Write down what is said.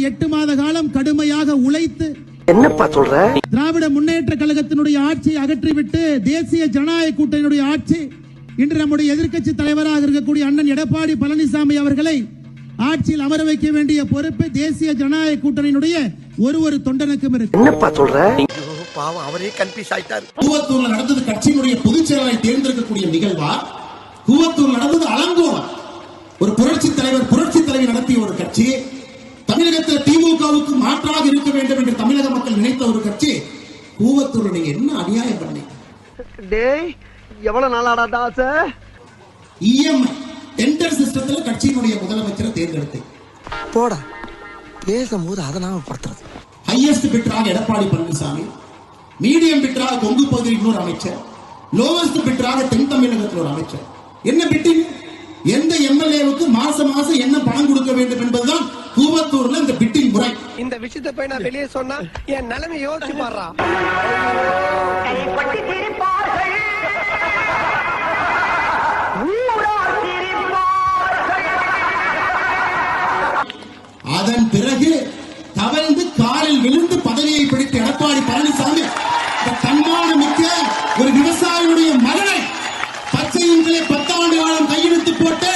எட்டு மாத காலம் கடுமையாக உழைத்து என்னப்பா சொல்ற? திராவிட முன்னேற்ற கழகத்தினுடைய ஆட்சியை அகற்றிவிட்டு தேசிய ஜனநாயக கூட்டணியுடைய ஆட்சி இன்று நம்முடைய எதிர்க்கட்சி தலைவராக இருக்கக்கூடிய அண்ணன் எடப்பாடி பழனிசாமி அவர்களை ஆட்சியில் அமர வைக்க வேண்டிய பொறுப்பு தேசிய ஜனநாயக கூட்டணியினுடைய ஒரு ஒரு தொண்டனுக்கும் இருக்கு. என்னப்பா சொல்ற? பாவம் அவரே கன்ஃபியூஸ் ஆயிட்டாரு. கூவத்தூர்ல நடந்தது கட்சியினுடைய பொதுச் செயலாளரை தேர்ந்தெடுக்கக்கூடிய நிகழ்வா? கூவத்தூர் நடந்தது அலங்கோலம். ஒரு புரட்சி தலைவர் புரட்சி தலைவி நடத்திய ஒரு கட்சி தமிழகத்தில் திமுகவுக்கு மாற்றாக இருக்க வேண்டும் என்று தமிழக மக்கள் நினைத்த ஒரு கட்சி கூவத்தூர் நீங்க என்ன அநியாயம் பண்ணீங்க டேய் எவ்வளவு நாளாடா தாச இஎம்ஐ டெண்டர் சிஸ்டத்துல கட்சியினுடைய முதலமைச்சரை தேர்ந்தெடுத்தேன் போடா பேசும்போது அதை நாம படுத்துறது. ஹையஸ்ட் பிட்டராக எடப்பாடி பழனிசாமி மீடியம் பிட்டராக கொங்கு பகுதியில் இன்னொரு அமைச்சர் லோவஸ்ட் பிட்டராக தென் தமிழகத்தில் ஒரு அமைச்சர். என்ன பிட்டிங் எந்த எம்எல்ஏவுக்கு மாசம் மாசம் என்ன பணம் கொடுக்க வேண்டும் என்பதுதான் கூவத்தூர்ல இந்த பிட்டிங் முறை. இந்த விஷயத்தை போய் நான் வெளியே சொன்னா என் நிலைமை யோசிச்சு பாடுறா. கைப்பற்றி சிரிப்பார்கள் ஊரார் சிரிப்பார்கள் அதன் பிறகு தவழ்ந்து காலில் விழுந்து பதவியை பிடித்த எடப்பாடி பழனிசாமி தன்மான மிக்க ஒரு விவசாயியுடைய மகனை பச்சையின்களே பத்தாண்டு காலம் கையெழுத்து போட்டு